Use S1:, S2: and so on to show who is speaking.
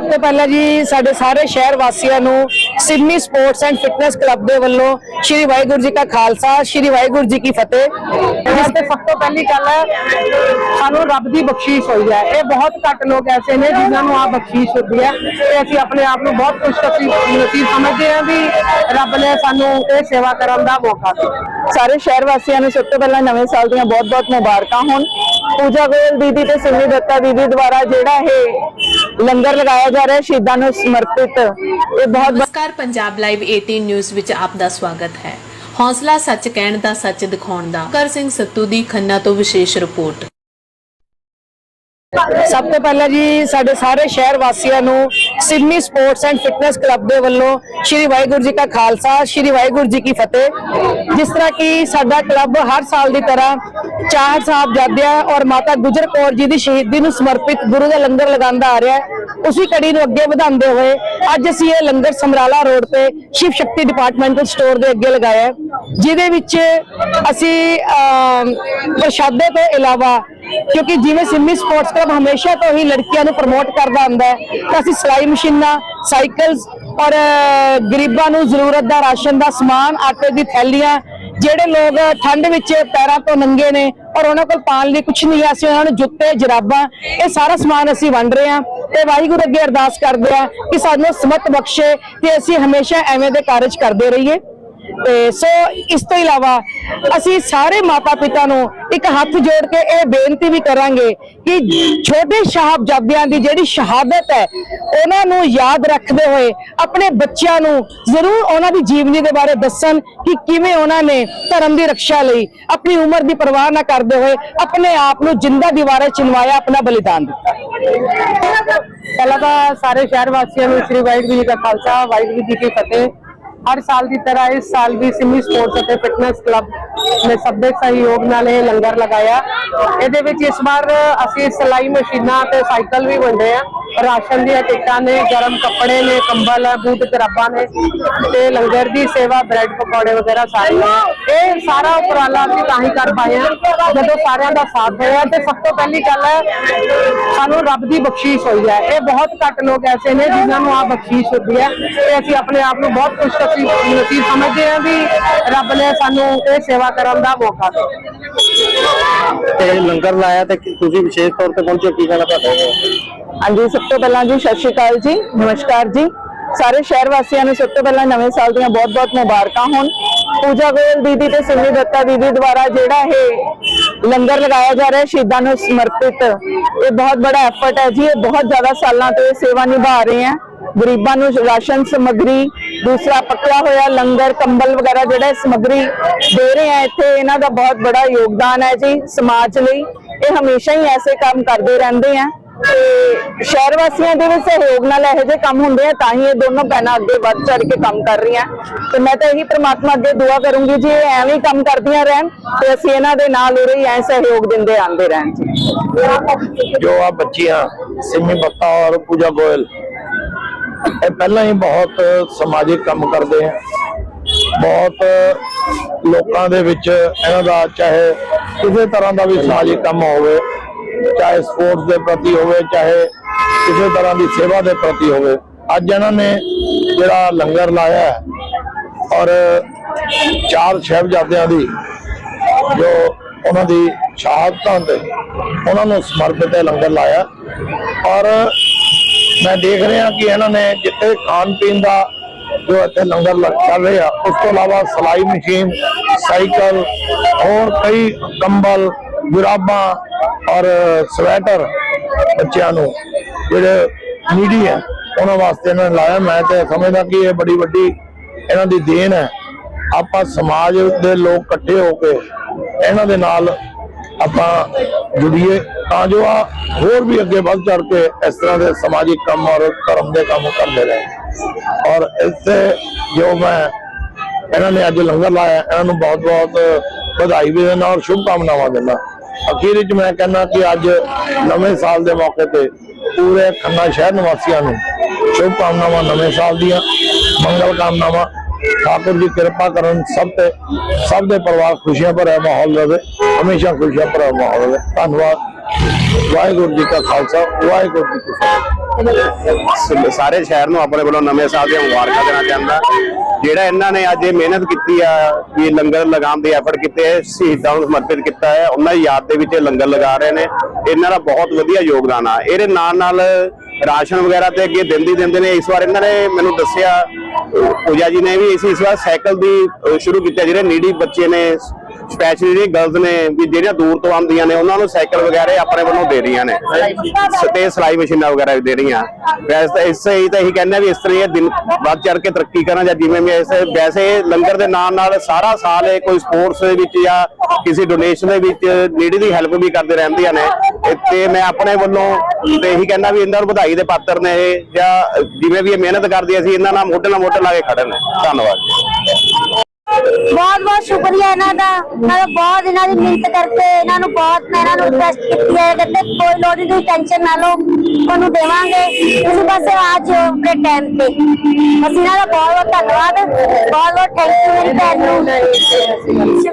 S1: ਸਭ ਤੋਂ ਪਹਿਲਾਂ ਜੀ ਸਾਡੇ ਸਾਰੇ ਸ਼ਹਿਰ ਵਾਸੀਆਂ ਨੂੰ Sydney sports and fitness club ਦੇ ਵੱਲੋਂ ਸ਼੍ਰੀ ਵਾਹਿਗੁਰੂ ਜੀ ਕਾ ਖਾਲਸਾ, ਸ਼੍ਰੀ ਵਾਹਿਗੁਰੂ ਜੀ ਕੀ ਫਤਿਹ।
S2: ਤੇ ਸਭ ਤੋਂ ਪਹਿਲੀ ਗੱਲ ਸਾਨੂੰ ਰੱਬ ਦੀ ਬਖਸ਼ਿਸ਼ ਹੋਈ ਹੈ। ਇਹ ਬਹੁਤ ਘੱਟ ਲੋਕ ਐਸੇ ਨੇ ਜਿਨ੍ਹਾਂ ਨੂੰ ਆ ਬਖਸ਼ਿਸ਼ ਹੁੰਦੀ ਹੈ ਤੇ ਅਸੀਂ ਆਪਣੇ ਆਪ ਨੂੰ ਬਹੁਤ ਖੁਸ਼ਨਸੀਬ ਸਮਝਦੇ ਹਾਂ ਵੀ ਰੱਬ ਨੇ ਸਾਨੂੰ ਇਹ ਸੇਵਾ ਕਰਨ ਦਾ ਮੌਕਾ ਦਿੱਤਾ।
S3: ਸਾਰੇ ਸ਼ਹਿਰ ਵਾਸੀਆਂ ਨੂੰ ਸਭ ਤੋਂ ਪਹਿਲਾਂ ਨਵੇਂ ਸਾਲ ਦੀਆਂ ਬਹੁਤ-ਬਹੁਤ ਮੁਬਾਰਕਾਂ ਹੋਣ। ਪੂਜਾ ਗੋਇਲ ਦੀਦੀ ਤੇ ਸਿਮੀ ਦੱਤਾ ਦੀਦੀ ਦੁਆਰਾ ਜਿਹੜਾ ਇਹ ਲੰਗਰ ਲਗਾਇਆ ਜਾ ਰਿਹਾ ਹੈ, ਸ਼ਹੀਦਾਂ ਨੂੰ ਸਮਰਪਿਤ। ਇਹ ਬਹੁਤ
S4: ਨਮਸਕਾਰ, ਪੰਜਾਬ ਲਾਈਵ 18 ਨਿਊਜ਼ ਵਿੱਚ ਆਪ ਦਾ ਸਵਾਗਤ ਹੈ। ਹੌਸਲਾ ਸੱਚ ਕਹਿਣ ਦਾ ਸੱਚ ਦਿਖਾਉਣ ਦਾ। ਕਰ ਸਿੰਘ ਸੱਤੂ ਦੀ ਖੰਨਾ ਤੋਂ ਵਿਸ਼ੇਸ਼ ਰਿਪੋਰਟ।
S1: ਸਭ ਤੋਂ ਪਹਿਲਾਂ ਜੀ, ਸਾਡੇ ਸਾਰੇ ਸ਼ਹਿਰ ਵਾਸੀਆਂ ਨੂੰ Sydney sports and fitness club ਦੇ ਵੱਲੋਂ ਸ਼੍ਰੀ ਵਾਹਿਗੁਰੂ ਜੀ ਕਾ ਖਾਲਸਾ, ਸ਼੍ਰੀ ਵਾਹਿਗੁਰੂ ਜੀ ਕੀ ਫਤਿਹ। ਜਿਸ ਤਰ੍ਹਾਂ ਕਿ ਸਾਡਾ ਕਲੱਬ ਹਰ ਸਾਲ ਦੀ ਤਰ੍ਹਾਂ ਚਾਰ ਸਾਹਿਬਜ਼ਾਦਿਆਂ ਔਰ ਮਾਤਾ ਗੁਜਰ ਕੌਰ ਜੀ ਦੀ ਸ਼ਹੀਦੀ ਨੂੰ ਸਮਰਪਿਤ ਗੁਰੂ ਦਾ ਲੰਗਰ ਲਗਾਉਂਦਾ ਆ ਰਿਹਾ ਹੈ। ਉਸੇ ਕੜੀ ਨੂੰ ਅੱਗੇ ਵਧਾਉਂਦੇ ਹੋਏ ਅੱਜ ਅਸੀਂ ਇਹ ਲੰਗਰ ਸਮਰਾਲਾ ਰੋਡ ਤੇ ਸ਼ਿਵ ਸ਼ਕਤੀ ਡਿਪਾਰਟਮੈਂਟਲ ਸਟੋਰ ਦੇ ਅੱਗੇ ਲਗਾਇਆ ਹੈ, ਜਿਹਦੇ ਵਿੱਚ ਅਸੀਂ ਪ੍ਰਸ਼ਾਦੇ ਤੋਂ ਇਲਾਵਾ ਕਿਉਂਕਿ ਜਿਵੇਂ ਸਿੰਮੀ ਸਪੋਰਟਸ ਕਲੱਬ ਹਮੇਸ਼ਾ ਤੋਂ ਹੀ ਲੜਕੀਆਂ ਨੂੰ ਪ੍ਰਮੋਟ ਕਰਦਾ ਹੁੰਦਾ ਹੈ। ਤਾਂ ਅਸੀਂ ਸਿਲਾਈ ਮਸ਼ੀਨਾਂ ਸਾਈਕਲਸ ਔਰ ਗਰੀਬਾਂ ਨੂੰ ਜ਼ਰੂਰਤ ਦਾ ਰਾਸ਼ਨ ਦਾ ਸਮਾਨ, ਆਟੇ ਦੀ ਥੈਲੀਆਂ, ਜਿਹੜੇ ਲੋਕ ਠੰਡ ਵਿੱਚ ਪੈਰਾਂ ਤੋਂ ਨੰਗੇ ਨੇ ਔਰ ਉਹਨਾਂ ਕੋਲ ਪਾਣ ਲਈ ਕੁਝ ਨਹੀਂ ਹੈ, ਅਸੀਂ ਉਹਨਾਂ ਨੂੰ ਜੁੱਤੇ, ਜਰਾਬਾਂ, ਇਹ ਸਾਰਾ ਸਮਾਨ ਅਸੀਂ ਵੰਡ ਰਹੇ ਹਾਂ। ਤੇ ਵਾਹਿਗੁਰੂ ਅੱਗੇ ਅਰਦਾਸ ਕਰਦੇ ਹਾਂ ਕਿ ਸਾਨੂੰ ਸਮਤ ਬਖਸ਼ੇ ਤੇ ਅਸੀਂ ਹਮੇਸ਼ਾ ਐਵੇਂ ਦੇ ਕਾਰਜ ਕਰਦੇ ਰਹੀਏ। ਤੇ ਸੋ ਇਸ ਤੋਂ ਇਲਾਵਾ ਅਸੀਂ ਸਾਰੇ ਮਾਤਾ ਪਿਤਾ ਨੂੰ ਇੱਕ ਹੱਥ ਜੋੜ ਕੇ ਇਹ ਬੇਨਤੀ ਵੀ ਕਰਾਂਗੇ ਕਿ ਛੋਟੇ ਸਾਹਿਬਜ਼ਾਦਿਆਂ ਦੀ ਜਿਹੜੀ ਸ਼ਹਾਦਤ ਹੈ, ਉਹਨਾਂ ਨੂੰ ਯਾਦ ਰੱਖਦੇ ਹੋਏ ਆਪਣੇ ਬੱਚਿਆਂ ਨੂੰ ਜ਼ਰੂਰ ਉਹਨਾਂ ਦੀ ਜੀਵਨੀ ਦੇ ਬਾਰੇ ਦੱਸਣ ਕਿ ਕਿਵੇਂ ਉਹਨਾਂ ਨੇ ਧਰਮ ਦੀ ਰੱਖਿਆ ਲਈ ਆਪਣੀ ਉਮਰ ਦੀ ਪਰਵਾਹ ਨਾ ਕਰਦੇ ਹੋਏ ਆਪਣੇ ਆਪ ਨੂੰ ਜਿੰਦਾ ਦੀਵਾਰਾਂ ਚਿਣਵਾਇਆ, ਆਪਣਾ ਬਲੀਦਾਨ ਦਿੱਤਾ।
S2: ਪਹਿਲਾਂ ਤਾਂ ਸਾਰੇ ਸ਼ਹਿਰ ਵਾਸੀਆਂ ਨੂੰ ਸ੍ਰੀ ਵਾਹਿਗੁਰੂ ਜੀ ਕਾ ਖਾਲਸਾ, ਵਾਹਿਗੁਰੂ ਜੀ ਕੀ ਫਤਿਹ। ਹਰ ਸਾਲ ਦੀ ਤਰ੍ਹਾਂ ਇਸ ਸਾਲ ਵੀ ਸਿਮੀ ਸਪੋਰਟਸ ਅਤੇ ਫਿਟਨੈਸ ਕਲੱਬ ਨੇ ਸਭ ਦੇ ਸਹਿਯੋਗ ਨਾਲ ਇਹ ਲੰਗਰ ਲਗਾਇਆ। ਇਹਦੇ ਵਿੱਚ ਇਸ ਵਾਰ ਅਸੀਂ ਸਿਲਾਈ ਮਸ਼ੀਨਾਂ ਤੇ ਸਾਈਕਲ ਵੀ ਵੰਡੇ ਆ। ਰਾਸ਼ਨ ਦੀਆਂ ਟਿਕਟਾਂ ਨੇ, ਗਰਮ ਕੱਪੜੇ ਨੇ, ਕੰਬਲ ਹੈ, ਬੂਟ ਜਰਾਬਾਂ ਨੇ ਤੇ ਲੰਗਰ ਦੀ ਸੇਵਾ, ਬ੍ਰੈਡ ਪਕੌੜੇ ਵਗੈਰਾ ਸਾਰੇ ਇਹ ਸਾਰਾ ਉਪਰਾਲਾ ਅਸੀਂ ਤਾਂ ਹੀ ਕਰ ਪਾਏ ਆ ਜਦੋਂ ਸਾਰਿਆਂ ਦਾ ਸਾਥ ਹੋਇਆ ਤੇ ਸਭ ਤੋਂ ਪਹਿਲੀ ਗੱਲ ਹੈ, ਸਾਨੂੰ ਰੱਬ ਦੀ ਬਖਸ਼ੀਸ ਹੋਈ ਹੈ। ਇਹ ਬਹੁਤ ਘੱਟ ਲੋਕ ਐਸੇ ਨੇ ਜਿਨ੍ਹਾਂ ਨੂੰ ਆ ਬਖਸ਼ੀਸ਼ ਹੁੰਦੀ ਹੈ। ਤੇ ਅਸੀਂ ਆਪਣੇ ਆਪ ਨੂੰ ਬਹੁਤ ਖੁਸ਼ਨਸੀਬ ਨਸੀਬ ਸਮਝਦੇ ਹਾਂ ਵੀ ਰੱਬ ਨੇ ਸਾਨੂੰ ਇਹ ਸੇਵਾ ਕਰਨ ਦਾ ਮੌਕਾ ਦਿੱਤਾ।
S5: ਤੇ ਲੰਗਰ ਲਾਇਆ ਤੇ ਤੁਸੀਂ ਵਿਸ਼ੇਸ਼ ਤੌਰ ਤੇ ਪਹੁੰਚੇ ਕੀ ਕਹਿਣਾ ਤੁਹਾਡਾ
S3: ਹਾਂਜੀ, ਸਭ ਤੋਂ ਪਹਿਲਾਂ ਜੀ, ਸਤਿ ਸ਼੍ਰੀ ਅਕਾਲ ਜੀ, ਨਮਸਕਾਰ ਜੀ। ਸਾਰੇ ਸ਼ਹਿਰ ਵਾਸੀਆਂ ਨੂੰ ਸਭ ਤੋਂ ਪਹਿਲਾਂ ਨਵੇਂ ਸਾਲ ਦੀਆਂ ਬਹੁਤ-ਬਹੁਤ ਮੁਬਾਰਕਾਂ ਹੋਣ। ਪੂਜਾ ਗੋਇਲ ਦੀਦੀ ਤੇ ਸਿੰਮੀ ਦੱਤਾ ਦੀਦੀ ਦੁਆਰਾ ਜਿਹੜਾ ਇਹ ਲੰਗਰ ਲਗਾਇਆ ਜਾ ਰਿਹਾ, ਸ਼ਹੀਦਾਂ ਨੂੰ ਸਮਰਪਿਤ, ਇਹ ਬਹੁਤ ਬੜਾ ਐਫਰਟ ਹੈ ਜੀ, ਇਹ ਬਹੁਤ ਜ਼ਿਆਦਾ ਸਾਲਾਂ ਤੋਂ ਇਹ ਸੇਵਾ ਨਿਭਾ ਰਹੇ ਹੈ ਗਰੀਬਾਂ ਨੂੰ ਰਾਸ਼ਨ ਸਮੱਗਰੀ, ਦੂਸਰਾ ਪੱਕਿਆ ਹੋਇਆ ਲੰਗਰ, ਕੰਬਲ ਵਗੈਰਾ ਜਿਹੜਾ ਇਹ ਸਮੱਗਰੀ ਦੇ ਰਹੇ ਆ, ਇੱਥੇ ਇਹਨਾਂ ਦਾ ਬਹੁਤ ਬੜਾ ਯੋਗਦਾਨ ਹੈ ਜੀ ਸਮਾਜ ਲਈ। ਇਹ ਹਮੇਸ਼ਾ ਹੀ ਐਸੇ ਕੰਮ ਕਰਦੇ ਰਹਿੰਦੇ ਆ ਤੇ ਸ਼ਹਿਰ ਵਾਸੀਆਂ ਦੇ ਵੀ ਸਹਿਯੋਗ ਨਾਲ ਇਹੋ ਜਿਹੇ ਕੰਮ ਹੁੰਦੇ ਆ, ਤਾਂ ਹੀ ਇਹ ਦੋਨੋਂ ਭੈਣਾਂ ਅੱਗੇ ਵੱਧ ਚੜ ਕੇ ਕੰਮ ਕਰ ਰਹੀਆਂ। ਤੇ ਮੈਂ ਤਾਂ ਇਹੀ ਪ੍ਰਮਾਤਮਾ ਅੱਗੇ ਦੁਆ ਕਰੂੰਗੀ ਜੀ, ਇਹ ਐਵੇਂ ਹੀ ਕੰਮ ਕਰਦੀਆਂ ਰਹਿਣ ਤੇ ਅਸੀਂ ਇਹਨਾਂ ਦੇ ਨਾਲ ਉਰੇ ਹੀ ਐ ਸਹਿਯੋਗ ਦਿੰਦੇ ਆਂਦੇ ਰਹਿਣ ਜੀ।
S5: ਜੋ ਆ ਬੱਚੀਆਂ, ਸਿੰਮੀ ਬੱਤਾ ਔਰ ਪੂਜਾ ਗੋਇਲ ਇਹ ਪਹਿਲਾਂ ਹੀ ਬਹੁਤ ਸਮਾਜਿਕ ਕੰਮ ਕਰਦੇ ਆ। ਬਹੁਤ ਲੋਕਾਂ ਦੇ ਵਿੱਚ ਇਹਨਾਂ ਦਾ ਚਾਹੇ ਕਿਸੇ ਤਰ੍ਹਾਂ ਦਾ ਵੀ ਸਮਾਜਿਕ ਕੰਮ ਹੋਵੇ, ਚਾਹੇ ਸਪੋਰਟਸ ਦੇ ਪ੍ਰਤੀ ਹੋਵੇ, ਚਾਹੇ ਕਿਸੇ ਤਰ੍ਹਾਂ ਦੀ ਸੇਵਾ ਦੇ ਪ੍ਰਤੀ ਹੋਵੇ। ਅੱਜ ਇਹਨਾਂ ਨੇ ਜਿਹੜਾ ਲੰਗਰ ਲਾਇਆ ਔਰ ਚਾਰ ਸਾਹਿਬਜ਼ਾਦਿਆਂ ਦੀ ਜੋ ਉਹਨਾਂ ਦੀ ਸ਼ਹਾਦਤਾਂ ਤੇ ਉਹਨਾਂ ਨੂੰ ਸਮਰਪਿਤ ਇਹ ਲੰਗਰ ਲਾਇਆ। ਔਰ ਮੈਂ ਦੇਖ ਰਿਹਾ ਕਿ ਇਹਨਾਂ ਨੇ ਜਿੱਥੇ ਖਾਣ ਪੀਣ ਦਾ ਜੋ ਇੱਥੇ ਲੰਗਰ ਲੱਗ ਚੱਲ ਰਿਹਾ, ਉਸ ਤੋਂ ਇਲਾਵਾ ਸਲਾਈ ਮਸ਼ੀਨ, ਸਾਈਕਲ, ਹੋਰ ਕਈ ਕੰਬਲ, ਗੁਰਾਬਾਂ ਔਰ ਸਵੈਟਰ ਬੱਚਿਆਂ ਨੂੰ ਜਿਹੜੇ ਨੀਡੀ ਹੈ, ਉਹਨਾਂ ਵਾਸਤੇ ਇਹਨਾਂ ਨੇ ਲਾਇਆ। ਮੈਂ ਤੇ ਸਮਝਦਾ ਕਿ ਇਹ ਬੜੀ ਵੱਡੀ ਇਹਨਾਂ ਦੀ ਦੇਣ ਹੈ। ਆਪਾਂ ਸਮਾਜ ਦੇ ਲੋਕ ਇਕੱਠੇ ਹੋ ਕੇ ਇਹਨਾਂ ਦੇ ਨਾਲ ਆਪਾਂ ਜੁੜੀਏ ਤਾਂ ਜੋ ਆ ਹੋਰ ਵੀ ਅੱਗੇ ਵੱਧ ਚੜ ਕੇ ਇਸ ਤਰ੍ਹਾਂ ਦੇ ਸਮਾਜਿਕ ਕੰਮ ਔਰ ਧਰਮ ਦੇ ਕੰਮ ਕਰਦੇ ਰਹੇ। ਔਰ ਇੱਥੇ ਜੋ ਮੈਂ ਇਹਨਾਂ ਨੇ ਅੱਜ ਲੰਗਰ ਲਾਇਆ, ਇਹਨਾਂ ਨੂੰ ਬਹੁਤ ਬਹੁਤ ਵਧਾਈ ਵੀ ਦਿੰਦਾ ਔਰ ਸ਼ੁਭ ਕਾਮਨਾਵਾਂ ਦਿੰਦਾ। ਅਖੀਰ ਵਿੱਚ ਮੈਂ ਕਹਿੰਦਾ ਕਿ ਅੱਜ ਨਵੇਂ ਸਾਲ ਦੇ ਮੌਕੇ ਤੇ ਪੂਰੇ ਖੰਨਾ ਸ਼ਹਿਰ ਨਿਵਾਸੀਆਂ ਨੂੰ ਸ਼ੁਭ ਕਾਮਨਾਵਾਂ ਨਵੇਂ ਸਾਲ ਦੀਆਂ, ਮੰਗਲ ਕਾਮਨਾਵਾਂ ਠਾਕੁਰ ਜੀ, ਕਿਰਪਾ ਕਰਨ ਸਭ ਤੇ ਸਭ ਦੇ ਪਰਿਵਾਰ ਖੁਸ਼ੀਆਂ ਭਰਿਆ ਮਾਹੌਲ ਰਹੇ ਹਮੇਸ਼ਾ ਖੁਸ਼ੀਆਂ ਭਰਿਆ ਮਾਹੌਲ ਰਹੇ ਧੰਨਵਾਦ। ਵਾਹਿਗੁਰੂ ਜੀ ਕਾ ਖਾਲਸਾ, ਵਾਹਿਗੁਰੂ ਜੀ ਕੀ ਫਤਿਹ।
S6: ਸਾਰੇ ਸ਼ਹਿਰ ਨੂੰ ਆਪਣੇ ਵੱਲੋਂ ਨਵੇਂ ਸਾਲ ਦੀਆਂ ਮੁਬਾਰਕਾਂ ਦੇਣਾ ਚਾਹੁੰਦਾ। ਜਿਹੜਾ ਇਹਨਾਂ ਨੇ ਅੱਜ ਇਹ ਮਿਹਨਤ ਕੀਤੀ ਆ, ਵੀ ਲੰਗਰ ਲਗਾਉਣ ਦੇ ਐਫਰਟ ਕੀਤੇ, ਸ਼ਹੀਦਾਂ ਨੂੰ ਸਮਰਪਿਤ ਕੀਤਾ ਹੈ, ਉਹਨਾਂ ਦੀ ਯਾਦ ਦੇ ਵਿੱਚ ਇਹ ਲੰਗਰ ਲਗਾ ਰਹੇ ਨੇ। ਇਹਨਾਂ ਦਾ ਬਹੁਤ ਵਧੀਆ ਯੋਗਦਾਨ ਆ। ਇਹਦੇ ਨਾਲ ਨਾਲ ਰਾਸ਼ਨ ਵਗੈਰਾ ਤੇ ਅੱਗੇ ਦਿੰਦੀ ਦਿੰਦੇ ਨੇ। ਇਸ ਵਾਰ ਇਹਨਾਂ ਨੇ ਮੈਨੂੰ ਦੱਸਿਆ, ਪੂਜਾ ਜੀ ਨੇ ਵੀ ਇਸ ਇਸ ਵਾਰ ਸਾਈਕਲ ਦੀ ਸ਼ੁਰੂ ਕੀਤਾ। ਜਿਹੜੇ ਨੀਡੀ ਬੱਚੇ ਨੇ ਸਪੈਸ਼ਲੀ ਜਿਹੜੇ ਗਰਲਸ ਨੇ, ਵੀ ਜਿਹੜੀਆਂ ਦੂਰ ਤੋਂ ਆਉਂਦੀਆਂ ਨੇ, ਉਹਨਾਂ ਨੂੰ ਸਾਈਕਲ ਵਗੈਰਾ ਆਪਣੇ ਵੱਲੋਂ ਦੇ ਰਹੀਆਂ ਨੇ। ਤੇ ਸਿਲਾਈ ਮਸ਼ੀਨਾਂ ਵਗੈਰਾ ਵੀ ਦੇ ਰਹੀਆਂ। ਵੈਸੇ ਤਾਂ ਇਸ ਹੀ ਤਾਂ ਇਹੀ ਕਹਿੰਦੇ ਵੀ ਇਸ ਤਰ੍ਹਾਂ ਇਹ ਦਿਨ ਵੱਧ ਚੜ ਕੇ ਤਰੱਕੀ ਕਰਾਂ ਜਾਂ ਜਿਵੇਂ ਵੀ ਐਸੇ ਵੈਸੇ ਲੰਗਰ ਦੇ ਨਾਲ ਨਾਲ ਸਾਰਾ ਸਾਲ ਇਹ ਕੋਈ ਸਪੋਰਟਸ ਦੇ ਵਿੱਚ ਜਾਂ ਕਿਸੇ ਡੋਨੇਸ਼ਨ ਦੇ ਵਿੱਚ ਨੀੜੀ ਦੀ ਹੈਲਪ ਵੀ ਕਰਦੇ ਰਹਿੰਦੀਆਂ ਨੇ। ਤੇ ਮੈਂ ਆਪਣੇ ਵੱਲੋਂ ਤੇ ਇਹੀ ਕਹਿੰਦਾ ਵੀ ਇਹਨਾਂ ਨੂੰ ਵਧਾਈ ਦੇ ਪਾਤਰ ਨੇ ਇਹ, ਜਾਂ ਜਿਵੇਂ ਵੀ ਇਹ ਮਿਹਨਤ ਕਰਦੀਆਂ ਸੀ ਇਹਨਾਂ ਨਾਲ ਮੋਢੇ ਨਾਲ ਮੋਢੇ ਲਾ ਕੇ ਖੜੇ ਧੰਨਵਾਦ
S7: ਬਹੁਤ ਬਹੁਤ ਸ਼ੁਕਰੀਆ ਇਹਨਾਂ ਦਾ। ਇਹਨਾਂ ਬਹੁਤ ਇਹਨਾਂ ਦੀ ਮਿਹਨਤ ਕਰਕੇ ਇਹਨਾਂ ਨੂੰ ਬਹੁਤ ਮੈਂ ਇਹਨਾਂ ਨੂੰ ਰਿਕਵੈਸਟ ਕੀਤੀ ਹੈ ਕਹਿੰਦੇ ਕੋਈ ਲੋੜ ਨਹੀਂ, ਤੁਸੀਂ ਟੈਨਸ਼ਨ ਨਾ ਲਓ। ਤੁਹਾਨੂੰ ਦੇਵਾਂਗੇ। ਤੁਸੀਂ ਬਸ ਆ ਆਪਣੇ ਟਾਈਮ ਤੇ। ਅਸੀਂ ਇਹਨਾਂ ਦਾ ਬਹੁਤ ਬਹੁਤ ਧੰਨਵਾਦ। ਬਹੁਤ ਬਹੁਤ ਥੈਂਕ ਯੂ ਮੇਰੀ ਭੈਣ ਨੂੰ।